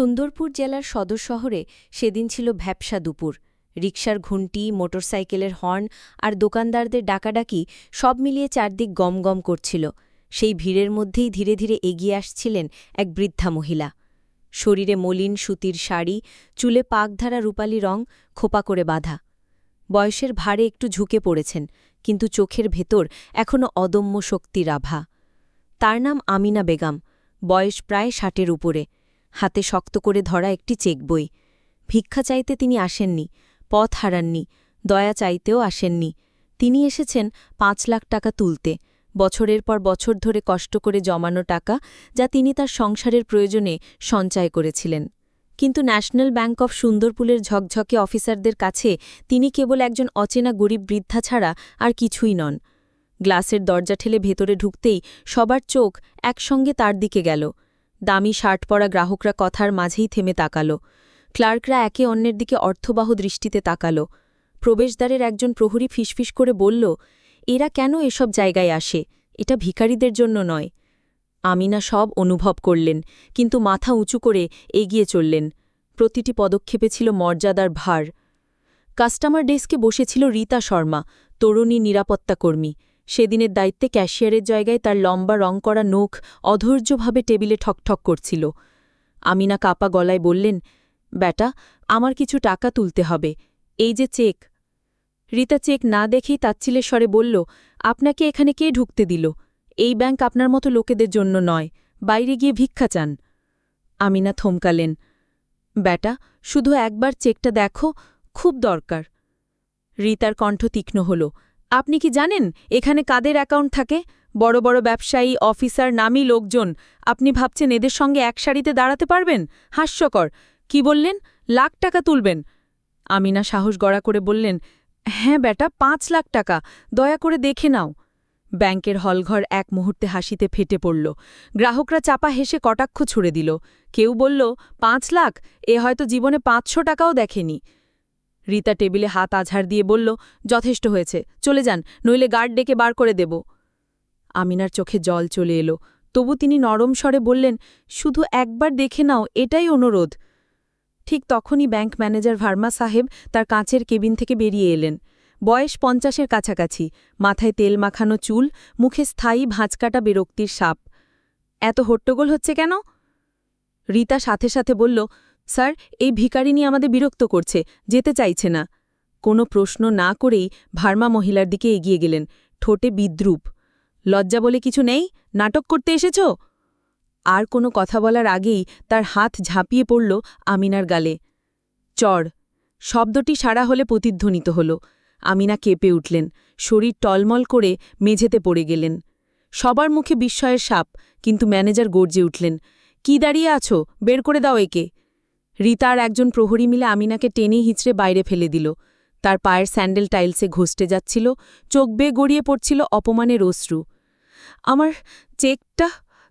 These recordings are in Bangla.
সুন্দরপুর জেলার সদর শহরে সেদিন ছিল ভ্যাপসা দুপুর। রিকশার ঘুন্টি মোটরসাইকেলের হর্ন আর দোকানদারদের ডাকাডাকি সব মিলিয়ে চারদিক গমগম করছিল। সেই ভিড়ের মধ্যেই ধীরে ধীরে এগিয়ে আসছিলেন এক বৃদ্ধা মহিলা। শরীরে মলিন সুতির শাড়ি, চুলে পাকধারা রূপালি রং, খোপা করে বাঁধা। বয়সের ভারে একটু ঝুঁকে পড়েছেন, কিন্তু চোখের ভেতর এখনও অদম্য শক্তির আভা। তার নাম আমিনা বেগম, বয়স প্রায় ষাটের উপরে। হাতে শক্ত করে ধরা একটি চেক বই। ভিক্ষা চাইতে তিনি আসেননি, পথ হারাননি, দয়া চাইতেও আসেননি। তিনি এসেছেন পাঁচ লাখ টাকা তুলতে। বছরের পর বছর ধরে কষ্ট করে জমানো টাকা যা তিনি তার সংসারের প্রয়োজনে সঞ্চয় করেছিলেন। কিন্তু ন্যাশনাল ব্যাংক অফ সুন্দরপুলের ঝকঝকে অফিসারদের কাছে তিনি কেবল একজন অচেনা গরিব বৃদ্ধা ছাড়া আর কিছুই নন। গ্লাসের দরজা ঠেলে ভেতরে ঢুকতেই সবার চোখ একসঙ্গে তার দিকে গেল। দামি শার্ট পরা গ্রাহকরা কথার মাঝেই থেমে তাকাল। ক্লার্করা একে অন্যের দিকে অর্থবাহ দৃষ্টিতে তাকাল। প্রবেশদ্বারের একজন প্রহরী ফিসফিস করে বলল, এরা কেন এসব জায়গায় আসে? এটা ভিখারিদের জন্য নয়। আমিনা সব অনুভব করলেন, কিন্তু মাথা উঁচু করে এগিয়ে চললেন। প্রতিটি পদক্ষেপে ছিল মর্যাদার ভার। কাস্টমার ডেস্কে বসেছিল রীতা শর্মা, তরুণী নিরাপত্তাকর্মী। সেদিনের দায়িত্বে ক্যাশিয়ারের জায়গায় তার লম্বা রং করা নখ অধৈর্যভাবে টেবিলে ঠকঠক করছিল। আমিনা কাপা গলায় বললেন, ব্যাটা, আমার কিছু টাকা তুলতে হবে। এই যে চেক। রিতা চেক না দেখেই তাচ্ছিলের স্বরে বলল, আপনাকে এখানে কে ঢুকতে দিল? এই ব্যাংক আপনার মতো লোকেদের জন্য নয়। বাইরে গিয়ে ভিক্ষা চান। আমিনা থমকালেন, ব্যাটা, শুধু একবার চেকটা দেখো, খুব দরকার। রীতার কণ্ঠ তীক্ষ্ণ হল আপনি কি জানেন, এখানে কাদের অ্যাকাউন্ট থাকে? বড় বড় ব্যবসায়ী, অফিসার, নামী লোকজন। আপনি ভাবছেন এদের সঙ্গে এক সারিতে দাঁড়াতে পারবেন? হাস্যকর। কি বললেন? লাখ টাকা তুলবেন। আমিনা সাহস গড়া করে বললেন হ্যাঁ বেটা, পাঁচ লাখ টাকা। দয়া করে দেখে নাও। ব্যাংকের হলঘর এক মুহূর্তে হাসিতে ফেটে পড়ল। গ্রাহকরা চাপা হেসে কটাক্ষ ছুড়ে দিল। কেউ বলল, পাঁচ লাখ? এ হয়তো জীবনে পাঁচশো টাকাও দেখেনি। রীতা টেবিলে হাত আঝাড় দিয়ে বলল, যথেষ্ট হয়েছে, চলে যান, নইলে গার্ড ডেকে বার করে দেব। আমিনার চোখে জল চলে এলো। তবু তিনি নরম স্বরে বললেন, শুধু একবার দেখে নাও, এটাই অনুরোধ। ঠিক তখনই ব্যাংক ম্যানেজার ভার্মা সাহেব তার কাঁচের কেবিন থেকে বেরিয়ে এলেন। বয়স পঞ্চাশের কাছাকাছি, মাথায় তেল মাখানো চুল, মুখে স্থায়ী ভাঁজকাটা বিরক্তির সাপ। এত হট্টগোল হচ্ছে কেন? রিতা সাথে সাথে বলল স্যার, এই ভিকারিনী আমাদের বিরক্ত করছে, যেতে চাইছে না। কোনো প্রশ্ন না করেই ভার্মা মহিলার দিকে এগিয়ে গেলেন, ঠোঁটে বিদ্রুপ। লজ্জা বলে কিছু নেই? নাটক করতে এসেছ? আর কোনো কথা বলার আগেই তার হাত ঝাঁপিয়ে পড়ল আমিনার গালে। চড়, শব্দটি সারা হলে প্রতিধ্বনিত হল। আমিনা কেঁপে উঠলেন, শরীর টলমল করে মেঝেতে পড়ে গেলেন। সবার মুখে বিস্ময়ের সাপ, কিন্তু ম্যানেজার গর্জে উঠলেন, কি দাঁড়িয়ে আছো? বের করে দাও একে। রীতার একজন প্রহরী মিলে আমিনাকে টেনে হিঁচড়ে বাইরে ফেলে দিল। তার পায়ের স্যান্ডেল টাইলসে ঘষতে যাচ্ছিল, চোখ বেয়ে গড়িয়ে পড়ছিল অপমানের অশ্রু। আমার চেকটা,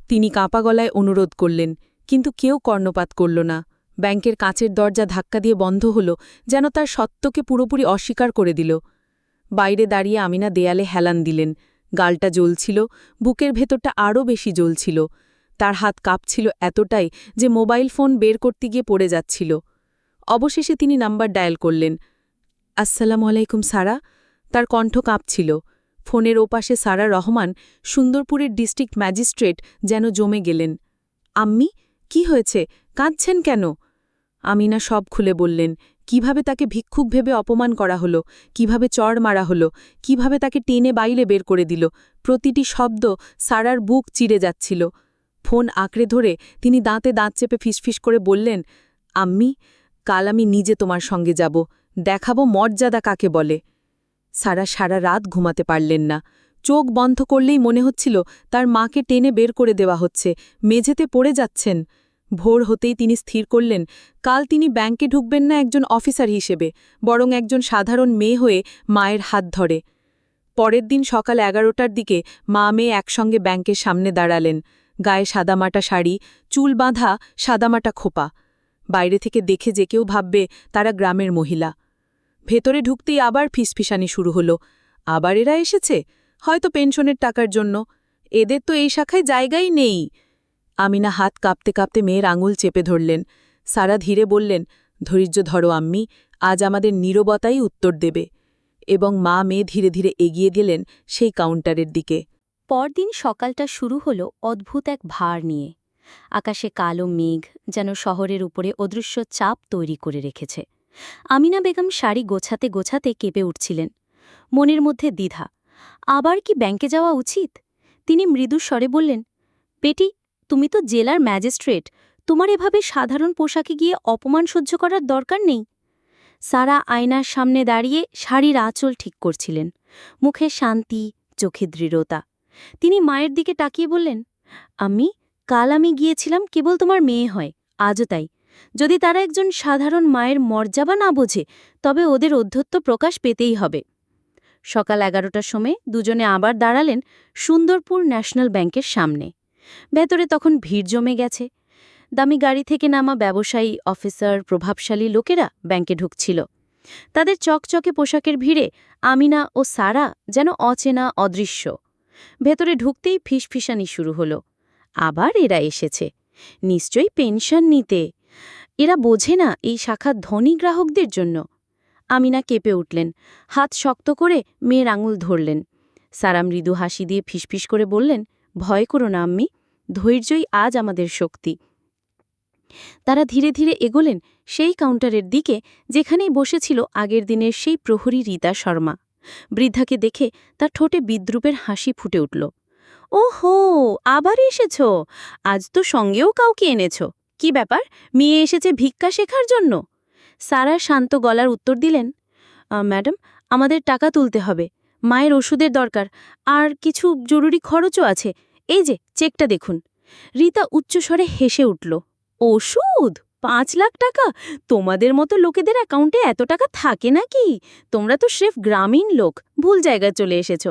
তিনি কাঁপা গলায় অনুরোধ করলেন, কিন্তু কেউ কর্ণপাত করল না। ব্যাংকের কাঁচের দরজা ধাক্কা দিয়ে বন্ধ হল, যেন তার সত্যকে পুরোপুরি অস্বীকার করে দিল। বাইরে দাঁড়িয়ে আমিনা দেয়ালে হেলান দিলেন। গালটা জ্বলছিল, বুকের ভেতরটা আরও বেশি জ্বলছিল। তার হাত কাঁপছিল এতটাই যে মোবাইল ফোন বের করতে গিয়ে পড়ে যাচ্ছিল। অবশেষে তিনি নাম্বার ডায়াল করলেন। আসসালামু আলাইকুম, সারা। তার কণ্ঠ কাঁপছিল। ফোনের ওপাশে সারা রহমান সুন্দরপুরের ডিস্ট্রিক্ট ম্যাজিস্ট্রেট যেন জমে গেলেন। আম্মি, কি হয়েছে? কাঁদছেন কেন? আমিনা সব খুলে বললেন, কীভাবে তাকে ভিক্ষুক ভেবে অপমান করা হলো? কীভাবে চড় মারা হলো? কীভাবে তাকে টেনে বাইলে বের করে দিল? প্রতিটি শব্দ সারার বুক চিরে যাচ্ছিল। ফোন আঁকড়ে ধরে তিনি দাঁতে দাঁত চেপে ফিসফিস করে বললেন, আম্মি, কাল আমি নিজে তোমার সঙ্গে যাব। দেখাবো মর্যাদা কাকে বলে? সারা সারা রাত ঘুমাতে পারলেন না। চোখ বন্ধ করলেই মনে হচ্ছিল তার মাকে টেনে বের করে দেওয়া হচ্ছে। মেঝেতে পড়ে যাচ্ছেন। ভোর হতেই তিনি স্থির করলেন, কাল তিনি ব্যাংকে ঢুকবেন না একজন অফিসার হিসেবে, বরং একজন সাধারণ মেয়ে হয়ে মায়ের হাত ধরে। পরের দিন সকাল এগারোটার দিকে মা মেয়ে একসঙ্গে ব্যাংকের সামনে দাঁড়ালেন। গায়ে সাদামাটা শাড়ি, চুল বাঁধা সাদামাটা খোপা। বাইরে থেকে দেখে যে কেউ ভাববে, তারা গ্রামের মহিলা। ভেতরে ঢুকতেই আবার ফিসফিসানি শুরু হলো। আবার এরা এসেছে? হয়তো পেনশনের টাকার জন্য। এদের তো এই শাখায় জায়গাই নেই। আমিনা হাত কাঁপতে কাঁপতে মেয়ের আঙুল চেপে ধরলেন। সারা ধীরে বললেন, ধৈর্য ধরো আম্মি, আজ আমাদের নীরবতাই উত্তর দেবে। এবং মা মেয়ে ধীরে ধীরে এগিয়ে গেলেন সেই কাউন্টারের দিকে। পরদিন সকালটা শুরু হলো অদ্ভুত এক ভার নিয়ে। আকাশে কালো মেঘ যেন শহরের উপরে অদৃশ্য চাপ তৈরি করে রেখেছে। আমিনা বেগম শাড়ি গোছাতে গোছাতে কেঁপে উঠছিলেন। মনের মধ্যে দ্বিধা, আবার কি ব্যাংকে যাওয়া উচিত? তিনি মৃদু স্বরে বললেন, পেটি, তুমি তো জেলার ম্যাজিস্ট্রেট, তোমার এভাবে সাধারণ পোশাকে গিয়ে অপমান সহ্য করার দরকার নেই? সারা আয়নার সামনে দাঁড়িয়ে শাড়ির আঁচল ঠিক করছিলেন। মুখে শান্তি, চোখে দৃঢ়তা। তিনি মায়ের দিকে তাকিয়ে বললেন, আমি, কাল আমি গিয়েছিলাম কেবল তোমার মেয়ে হয়, আজও তাই। যদি তারা একজন সাধারণ মায়ের মর্যাদা না বোঝে, তবে ওদের অধ্যত্ব প্রকাশ পেতেই হবে। সকাল এগারোটার সময় দুজনে আবার দাঁড়ালেন সুন্দরপুর ন্যাশনাল ব্যাংকের সামনে। ভেতরে তখন ভিড় জমে গেছে। দামি গাড়ি থেকে নামা ব্যবসায়ী, অফিসার, প্রভাবশালী লোকেরা ব্যাংকে ঢুকছিল। তাদের চকচকে পোশাকের ভিড়ে আমিনা ও সারা যেন অচেনা, অদৃশ্য। ভেতরে ঢুকতেই ফিসফিসানি শুরু হলো। আবার এরা এসেছে। নিশ্চয়ই পেনশন নিতে। এরা বোঝে না এই শাখা ধনী গ্রাহকদের জন্য। আমিনা কেঁপে উঠলেন। হাত শক্ত করে মেয়ের আঙুল ধরলেন। সারা মৃদু হাসি দিয়ে ফিসফিস করে বললেন, ভয় করো না, আম্মি। ধৈর্যই আজ আমাদের শক্তি। তারা ধীরে ধীরে এগোলেন সেই কাউন্টারের দিকে, যেখানেই বসেছিল আগের দিনের সেই প্রহরী রীতা শর্মা। বৃদ্ধাকে দেখে তার ঠোঁটে বিদ্রুপের হাসি ফুটে উঠল। ও হো আবার এসেছ? আজ তো সঙ্গেও কাউকে এনেছ। কি ব্যাপার, মেয়ে এসেছে ভিক্ষা শেখার জন্য? সারা শান্ত গলার উত্তর দিলেন ম্যাডাম, আমাদের টাকা তুলতে হবে। মায়ের ওষুধের দরকার। আর কিছু জরুরি খরচও আছে। এই যে, চেকটা দেখুন। রীতা উচ্চস্বরে হেসে উঠল, ওষুধ? পাঁচ লাখ টাকা? তোমাদের মতো লোকেদের অ্যাকাউন্টে এত টাকা থাকে নাকি? তোমরা তো স্রেফ গ্রামীণ লোক, ভুল জায়গায় চলে এসেছ।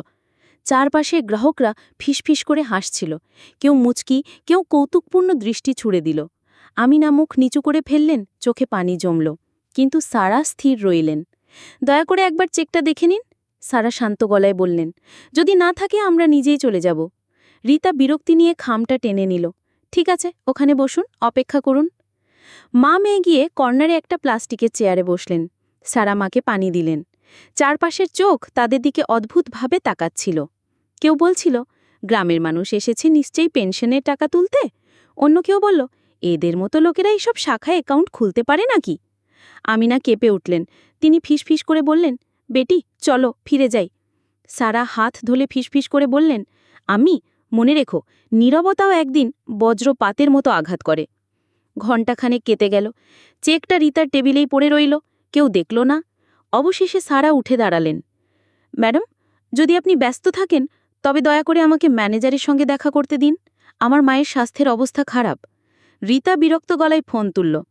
চারপাশে গ্রাহকরা ফিসফিস করে হাসছিল। কেউ মুচকি, কেউ কৌতুকপূর্ণ দৃষ্টি ছুড়ে দিল। আমিনা মুখ নিচু করে ফেললেন, চোখে পানি জমল। কিন্তু সারা স্থির রইলেন। দয়া করে একবার চেকটা দেখে নিন। সারা শান্ত গলায় বললেন, যদি না থাকে আমরা নিজেই চলে যাব। রীতা বিরক্তি নিয়ে খামটা টেনে নিল। ঠিক আছে, ওখানে বসুন, অপেক্ষা করুন। মা মেয়ে গিয়ে কর্নারে একটা প্লাস্টিকের চেয়ারে বসলেন। সারা মাকে পানি দিলেন। চারপাশের চোখ তাদের দিকে অদ্ভুতভাবে তাকাচ্ছিল। কেউ বলছিল, গ্রামের মানুষ এসেছে নিশ্চয়ই পেনশনের টাকা তুলতে? অন্য কেউ বলল, এদের মতো লোকেরা এইসব শাখায় অ্যাকাউন্ট খুলতে পারে নাকি? আমিনা কেঁপে উঠলেন। তিনি ফিসফিস করে বললেন, বেটি, চলো, ফিরে যাই। সারা হাত ধলে ফিসফিস করে বললেন, আমি, মনে রেখো, নীরবতাও একদিন বজ্রপাতের মতো আঘাত করে। ঘণ্টাখানেক কেটে গেল। চেকটা রিতার টেবিলেই পড়ে রইল। কেউ দেখল না। অবশেষে সারা উঠে দাঁড়ালেন। ম্যাডাম, যদি আপনি ব্যস্ত থাকেন, তবে দয়া করে আমাকে ম্যানেজারের সঙ্গে দেখা করতে দিন। আমার মায়ের স্বাস্থ্যের অবস্থা খারাপ। রিতা বিরক্ত গলায় ফোন তুলল।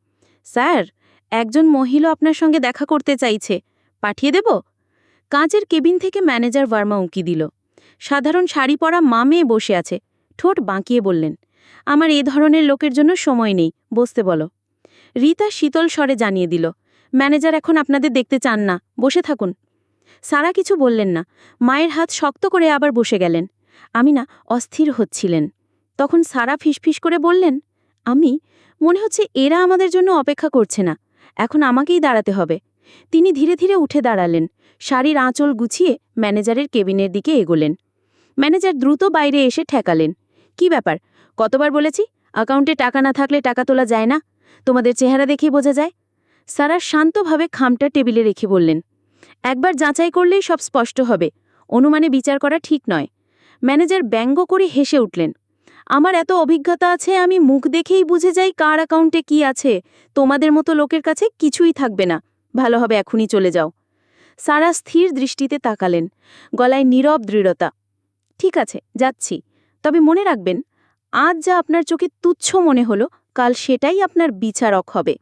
স্যার, একজন মহিলা আপনার সঙ্গে দেখা করতে চাইছে। পাঠিয়ে দেব? কাঁচের কেবিন থেকে ম্যানেজার ভার্মা উঁকি দিল। সাধারণ শাড়ি পরা মা মেয়ে বসে আছে। ঠোঁট বাঁকিয়ে বললেন আমার এ ধরনের লোকের জন্য সময় নেই, বসতে বলো। রীতা শীতল স্বরে জানিয়ে দিল, ম্যানেজার এখন আপনাদের দেখতে চান না, বসে থাকুন। সারা কিছু বললেন না, মায়ের হাত শক্ত করে আবার বসে গেলেন। আমি না অস্থির হচ্ছিলেন। তখন সারা ফিসফিস করে বললেন, আমি? মনে হচ্ছে এরা আমাদের জন্য অপেক্ষা করছে না। এখন আমাকেই দাঁড়াতে হবে। তিনি ধীরে ধীরে উঠে দাঁড়ালেন। শাড়ির আঁচল গুছিয়ে ম্যানেজারের কেবিনের দিকে এগোলেন। ম্যানেজার দ্রুত বাইরে এসে ঠেকালেন। কি ব্যাপার? কতবার বলেছি? অ্যাকাউন্টে টাকা না থাকলে টাকা তোলা যায় না। তোমাদের চেহারা দেখেই বোঝা যায়। সারা শান্তভাবে খামটা টেবিলে রেখে বললেন, একবার যাচাই করলেই সব স্পষ্ট হবে। অনুমানে বিচার করা ঠিক নয়। ম্যানেজার ব্যঙ্গ করে হেসে উঠলেন, আমার এত অভিজ্ঞতা আছে, আমি মুখ দেখেই বুঝে যাই কার অ্যাকাউন্টে কি আছে। তোমাদের মতো লোকের কাছে কিছুই থাকবে না। ভালো হবে এখনই চলে যাও। সারা স্থির দৃষ্টিতে তাকালেন, গলায় নীরব দৃঢ়তা, ঠিক আছে, যাচ্ছি। তবে মনে রাখবেন আজ যা আপনার চোখে তুচ্ছ মনে হলো, কাল সেটাই আপনার বিচারক হবে।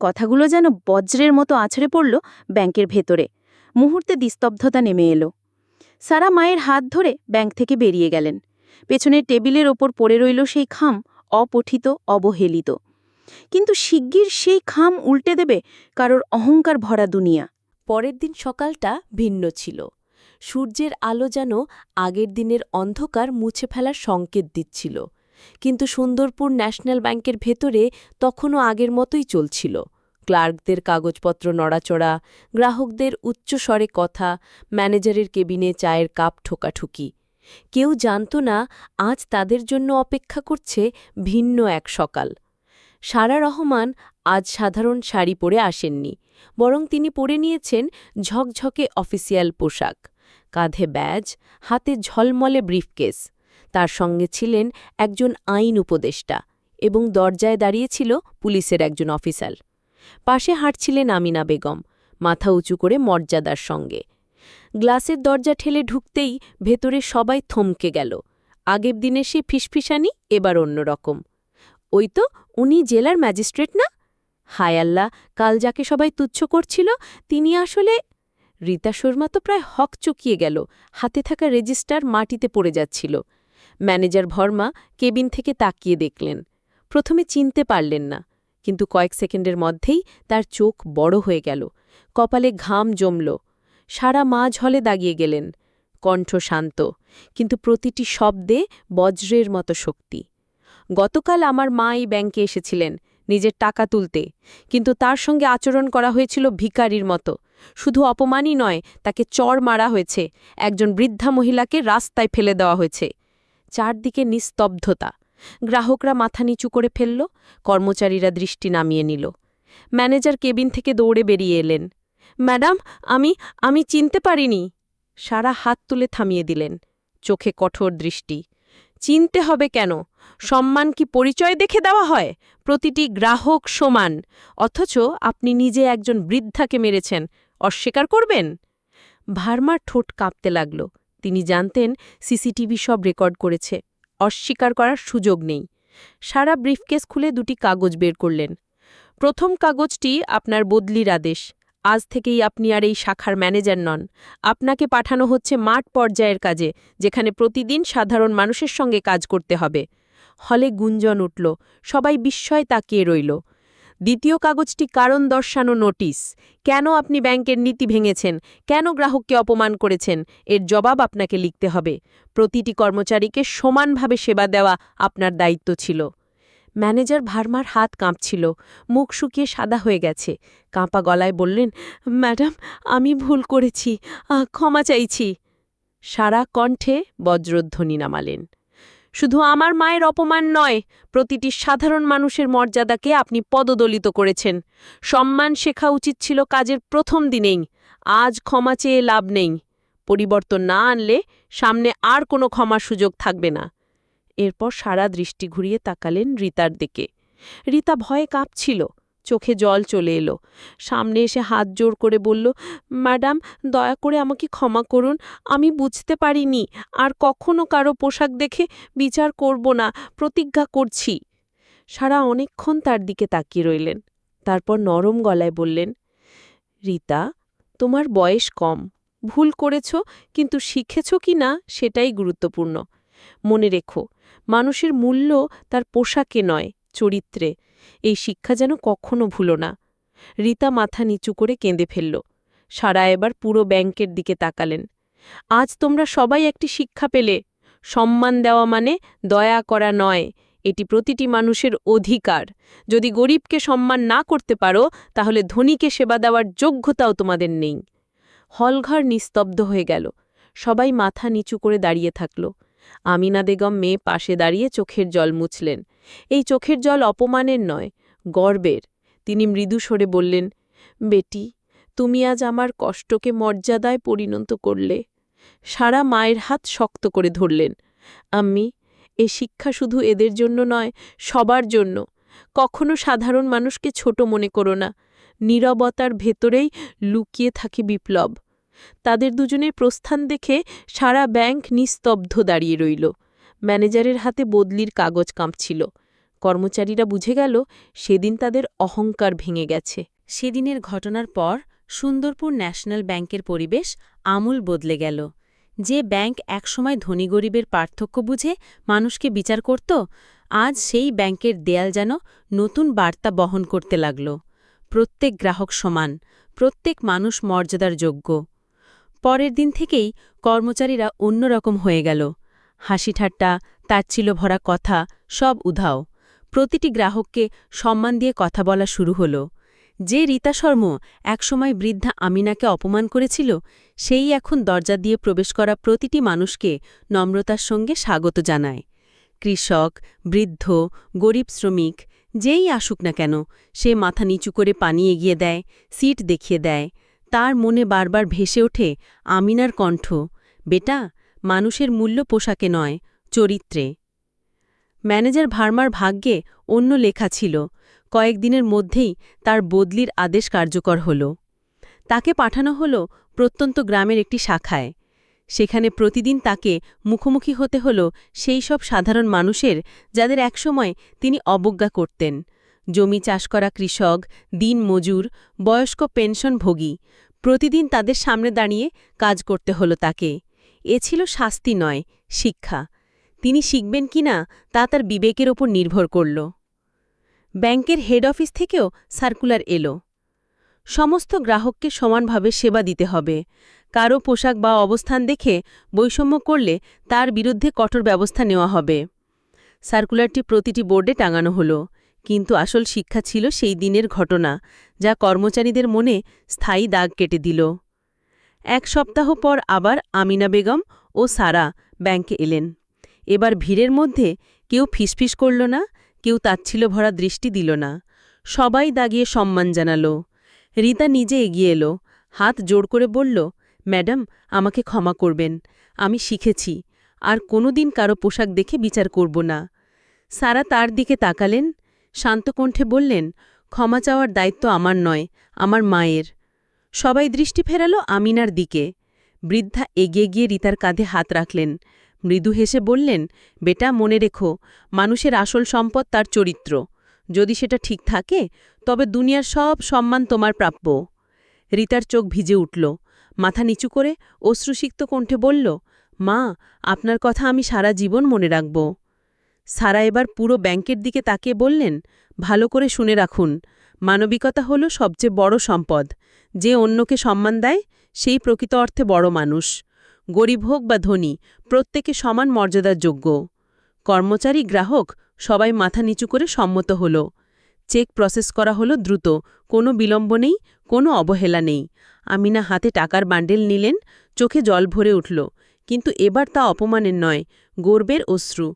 কথাগুলো যেন বজ্রের মতো আছড়ে পড়ল ব্যাংকের ভেতরে। মুহূর্তে নিস্তব্ধতা নেমে এলো। সারা মায়ের হাত ধরে ব্যাংক থেকে বেরিয়ে গেলেন। পেছনের টেবিলের ওপর পড়ে রইল সেই খাম, অপঠিত, অবহেলিত। কিন্তু শিগগির সেই খাম উল্টে দেবে কারোর অহংকার ভরা দুনিয়া। পরের দিন সকালটা ভিন্ন ছিল। সূর্যের আলো যেন আগের দিনের অন্ধকার মুছে ফেলার সংকেত দিচ্ছিল। কিন্তু সুন্দরপুর ন্যাশনাল ব্যাংকের ভেতরে তখনও আগের মতোই চলছিল। ক্লার্কদের কাগজপত্র নড়াচড়া, গ্রাহকদের উচ্চস্বরে কথা, ম্যানেজারের কেবিনে চায়ের কাপ ঠোকাঠুকি। কেউ জানত না আজ তাদের জন্য অপেক্ষা করছে ভিন্ন এক সকাল। সারা রহমান আজ সাধারণ শাড়ি পরে আসেননি, বরং তিনি পরে নিয়েছেন ঝকঝকে অফিসিয়াল পোশাক। কাঁধে ব্যাজ, হাতে ঝলমলে ব্রিফকেস। তার সঙ্গে ছিলেন একজন আইন উপদেষ্টা এবং দরজায় দাঁড়িয়েছিল পুলিশের একজন অফিসার। পাশে হাঁটছিলেন আমিনা বেগম, মাথা উঁচু করে মর্যাদার সঙ্গে। গ্লাসের দরজা ঠেলে ঢুকতেই ভেতরে সবাই থমকে গেল। আগের দিনে সে ফিসফিসানি এবার অন্যরকম ওই তো উনি জেলার ম্যাজিস্ট্রেট না? হায় আল্লাহ, কাল যাকে সবাই তুচ্ছ করছিল, তিনি আসলে রীতা শর্মা তো প্রায় হক চকিয়ে গেল, হাতে থাকা রেজিস্টার মাটিতে পড়ে যাচ্ছিল। ম্যানেজার ভর্মা কেবিন থেকে তাকিয়ে দেখলেন। প্রথমে চিনতে পারলেন না, কিন্তু কয়েক সেকেন্ডের মধ্যেই তার চোখ বড় হয়ে গেল, কপালে ঘাম জমল। সারা মাঝ হলে দাগিয়ে গেলেন, কণ্ঠ শান্ত, কিন্তু প্রতিটি শব্দে বজ্রের মতো শক্তি। গতকাল আমার মা এই ব্যাংকে এসেছিলেন, নিজের টাকা তুলতে, কিন্তু তার সঙ্গে আচরণ করা হয়েছিল ভিকারির মতো। শুধু অপমানই নয়, তাকে চর মারা হয়েছে। একজন বৃদ্ধা মহিলাকে রাস্তায় ফেলে দেওয়া হয়েছে। চারদিকে নিস্তব্ধতা। গ্রাহকরা মাথা নিচু করে ফেলল, কর্মচারীরা দৃষ্টি নামিয়ে নিল। ম্যানেজার কেবিন থেকে দৌড়ে বেরিয়ে এলেন। ম্যাডাম, আমি আমি চিনতে পারিনি। সারা হাত তুলে থামিয়ে দিলেন, চোখে কঠোর দৃষ্টি। চিনতে হবে কেন? সম্মান কি পরিচয় দেখে দেওয়া হয়? প্রতিটি গ্রাহক সমান। অথচ আপনি নিজে একজন বৃদ্ধাকে মেরেছেন। অস্বীকার করবেন? ভার্মার ঠোঁট কাঁপতে লাগল। তিনি জানতেন সিসিটিভি সব রেকর্ড করেছে। অস্বীকার করার সুযোগ নেই। সারা ব্রিফকেস খুলে দুটি কাগজ বের করলেন। প্রথম কাগজটি আপনার বদলির আদেশ। আজ থেকেই আপনি আর এই শাখার ম্যানেজার নন। আপনাকে পাঠানো হচ্ছে মাঠ পর্যায়ের কাজে, যেখানে প্রতিদিন সাধারণ মানুষের সঙ্গে কাজ করতে হবে। হলে গুঞ্জন উঠল। সবাই বিস্ময় তাকিয়ে রইল। দ্বিতীয় কাগজটি কারণ দর্শানো নোটিশ। কেন আপনি ব্যাংকের নীতি ভেঙেছেন? কেন গ্রাহককে অপমান করেছেন? এর জবাব আপনাকে লিখতে হবে। প্রতিটি কর্মচারীকে সমানভাবে সেবা দেওয়া আপনার দায়িত্ব ছিল। ম্যানেজার ভার্মার হাত কাঁপছিল। মুখ শুকিয়ে সাদা হয়ে গেছে। কাঁপা গলায় বললেন, ম্যাডাম, আমি ভুল করেছি। ক্ষমা চাইছি। সারা কণ্ঠে বজ্রধ্বনি নামালেন। শুধু আমার মায়ের অপমান নয়, প্রতিটি সাধারণ মানুষের মর্যাদাকে আপনি পদদলিত করেছেন। সম্মান শেখা উচিত ছিল কাজের প্রথম দিনেই, আজ ক্ষমা চেয়ে লাভ নেই। পরিবর্তন না আনলে সামনে আর কোনো ক্ষমার সুযোগ থাকবে না। এরপর সারা দৃষ্টি ঘুরিয়ে তাকালেন রিতার দিকে। রিতা ভয়ে কাঁপছিল। চোখে জল চলে এলো। সামনে এসে হাত জোর করে বলল, ম্যাডাম, দয়া করে আমাকে ক্ষমা করুন, আমি বুঝতে পারিনি, আর কখনো কারও পোশাক দেখে বিচার করব না, প্রতিজ্ঞা করছি। সারা অনেকক্ষণ তার দিকে তাকিয়ে রইলেন। তারপর নরম গলায় বললেন, রিতা, তোমার বয়স কম, ভুল করেছ, কিন্তু শিখেছ কি না, সেটাই গুরুত্বপূর্ণ। মনে রেখো, মানুষের মূল্য তার পোশাকে নয়, চরিত্রে। এই শিক্ষা যেন কখনো ভুলো না। রিতা মাথা নিচু করে কেঁদে ফেলল। সারা এবার পুরো ব্যাংকের দিকে তাকালেন। আজ তোমরা সবাই একটি শিক্ষা পেলে। সম্মান দেওয়া মানে দয়া করা নয়। এটি প্রতিটি মানুষের অধিকার। যদি গরিবকে সম্মান না করতে পারো, তাহলে ধনীকে সেবা দেওয়ার যোগ্যতাও তোমাদের নেই। হলঘর নিস্তব্ধ হয়ে গেল। সবাই মাথা নিচু করে দাঁড়িয়ে থাকল। আমিনা বেগম মেয়ে পাশে দাঁড়িয়ে চোখের জল মুছলেন। এই চোখের জল অপমানের নয়, গর্বের। তিনি মৃদু সরে বললেন, বেটি, তুমি আজ আমার কষ্টকে মর্যাদায় পরিণত করলে। সারা মায়ের হাত শক্ত করে ধরলেন। আম্মি, এ শিক্ষা শুধু এদের জন্য নয়, সবার জন্য। কখনো সাধারণ মানুষকে ছোট মনে করো না। নীরবতার ভেতরেই লুকিয়ে থাকে বিপ্লব। তাদের দুজনের প্রস্থান দেখে সারা ব্যাংক নিস্তব্ধ দাঁড়িয়ে রইল। ম্যানেজারের হাতে বদলির কাগজ কাঁপছিল। কর্মচারীরা বুঝে গেল, সেদিন তাদের অহংকার ভেঙে গেছে। সেদিনের ঘটনার পর সুন্দরপুর ন্যাশনাল ব্যাংকের পরিবেশ আমূল বদলে গেল। যে ব্যাংক একসময় ধনী গরিবের পার্থক্য বুঝে মানুষকে বিচার করত, আজ সেই ব্যাংকের দেয়াল যেন নতুন বার্তা বহন করতে লাগল। প্রত্যেক গ্রাহক সমান, প্রত্যেক মানুষ মর্যাদার যোগ্য। পরের দিন থেকেই কর্মচারীরা অন্যরকম হয়ে গেল। হাসি ঠাট্টা তাচ্ছিল ভরা কথা, সব উধাও। প্রতিটি গ্রাহককে সম্মান দিয়ে কথা বলা শুরু হল। যে রীতা শর্ম একসময় বৃদ্ধা আমিনাকে অপমান করেছিল, সেই এখন দরজা দিয়ে প্রবেশ করা প্রতিটি মানুষকে নম্রতার সঙ্গে স্বাগত জানায়। কৃষক, বৃদ্ধ, গরিব শ্রমিক, যেই আসুক না কেন, সে মাথা নিচু করে পানি এগিয়ে দেয়, সিট দেখিয়ে দেয় তার মনে বারবার ভেসে ওঠে আমিনার কণ্ঠ, বেটা, মানুষের মূল্য পোশাকে নয়, চরিত্রে। ম্যানেজার ভার্মার ভাগ্যে অন্য লেখা ছিল কয়েকদিনের মধ্যেই তার বদলির আদেশ কার্যকর হল। তাকে পাঠানো হল প্রত্যন্ত গ্রামের একটি শাখায়। সেখানে প্রতিদিন তাকে মুখোমুখি হতে হল সেই সব সাধারণ মানুষের যাদের একসময় তিনি অবজ্ঞা করতেন। জমি চাষ করা কৃষক, দিন মজুর, বয়স্ক পেনশনভোগী প্রতিদিন তাদের সামনে দাঁড়িয়ে কাজ করতে হলো তাকে। এ ছিল শাস্তি নয়, শিক্ষা। তিনি শিখবেন কিনা তা তার বিবেকের ওপর নির্ভর করল। ব্যাংকের হেড অফিস থেকেও সার্কুলার এলো। সমস্ত গ্রাহককে সমানভাবে সেবা দিতে হবে। কারও পোশাক বা অবস্থান দেখে বৈষম্য করলে তার বিরুদ্ধে কঠোর ব্যবস্থা নেওয়া হবে। সার্কুলারটি প্রতিটি বোর্ডে টাঙানো হলো। কিন্তু আসল শিক্ষা ছিল সেই দিনের ঘটনা, যা কর্মচারীদের মনে স্থায়ী দাগ কেটে দিল। এক সপ্তাহ পর আবার আমিনা বেগম ও সারা ব্যাংকে এলেন। এবার ভিড়ের মধ্যে কেউ ফিসফিস করল না, কেউ তাচ্ছিল ভরা দৃষ্টি দিল না। সবাই দাগিয়ে সম্মান জানালো। রীতা নিজে এগিয়ে এলো, হাত জোড় করে বলল, ম্যাডাম, আমাকে ক্ষমা করবেন, আমি শিখেছি, আর কোনোদিন কারও পোশাক দেখে বিচার করব না। সারা তার দিকে তাকালেন শান্ত কণ্ঠে বললেন, ক্ষমা চাওয়ার দায়িত্ব আমার নয়, আমার মায়ের। সবাই দৃষ্টি ফেরালো আমিনার দিকে। বৃদ্ধা এগিয়ে গিয়ে রিতার কাঁধে হাত রাখলেন। মৃদু হেসে বললেন, বেটা, মনে রেখো, মানুষের আসল সম্পদ তার চরিত্র। যদি সেটা ঠিক থাকে, তবে দুনিয়ার সব সম্মান তোমার প্রাপ্য রিতার চোখ ভিজে উঠল। মাথা নিচু করে অশ্রুসিক্ত কণ্ঠে বলল, মা, আপনার কথা আমি সারা জীবন মনে রাখব। সারা এবার পুরো ব্যাংকের দিকে তাকিয়ে বললেন, ভালো করে শুনে রাখুন, মানবিকতা হল সবচেয়ে বড় সম্পদ। যে অন্যকে সম্মান দেয়, সেই প্রকৃত অর্থে বড় মানুষ। গরিব হোক বা ধনী, প্রত্যেকে সমান মর্যাদার যোগ্য। কর্মচারী, গ্রাহক, সবাই মাথা নিচু করে সম্মত হল। চেক প্রসেস করা হলো দ্রুত, কোনো বিলম্ব নেই, কোনো অবহেলা নেই। আমিনা হাতে টাকার বান্ডেল নিলেন, চোখে জল ভরে উঠল, কিন্তু এবার তা অপমানের নয়, গর্বের অশ্রু।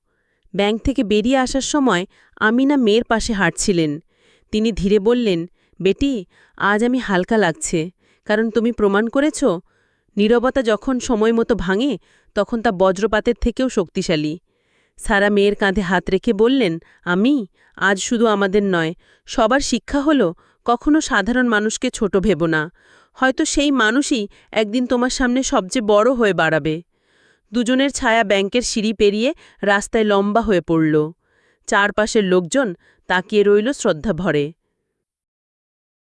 ব্যাংক থেকে বেরিয়ে আসার সময় আমিনা মেয়ের পাশে হাঁটছিলেন। তিনি ধীরে বললেন, বেটি, আজ আমি হালকা লাগছে। কারণ তুমি প্রমাণ করেছ, নীরবতা যখন সময় মতো ভাঙে, তখন তা বজ্রপাতের থেকেও শক্তিশালী। সারা মেয়ের কাঁধে হাত রেখে বললেন, আমি? আজ শুধু আমাদের নয়। সবার শিক্ষা হল, কখনো সাধারণ মানুষকে ছোট ভেব না। হয়তো সেই মানুষই একদিন তোমার সামনে সবচেয়ে বড় হয়ে বাড়াবে। দুজনের ছায়া ব্যাংকের সিঁড়ি পেরিয়ে রাস্তায় লম্বা হয়ে পড়ল। চারপাশের লোকজন তাকিয়ে রইল শ্রদ্ধা ভরে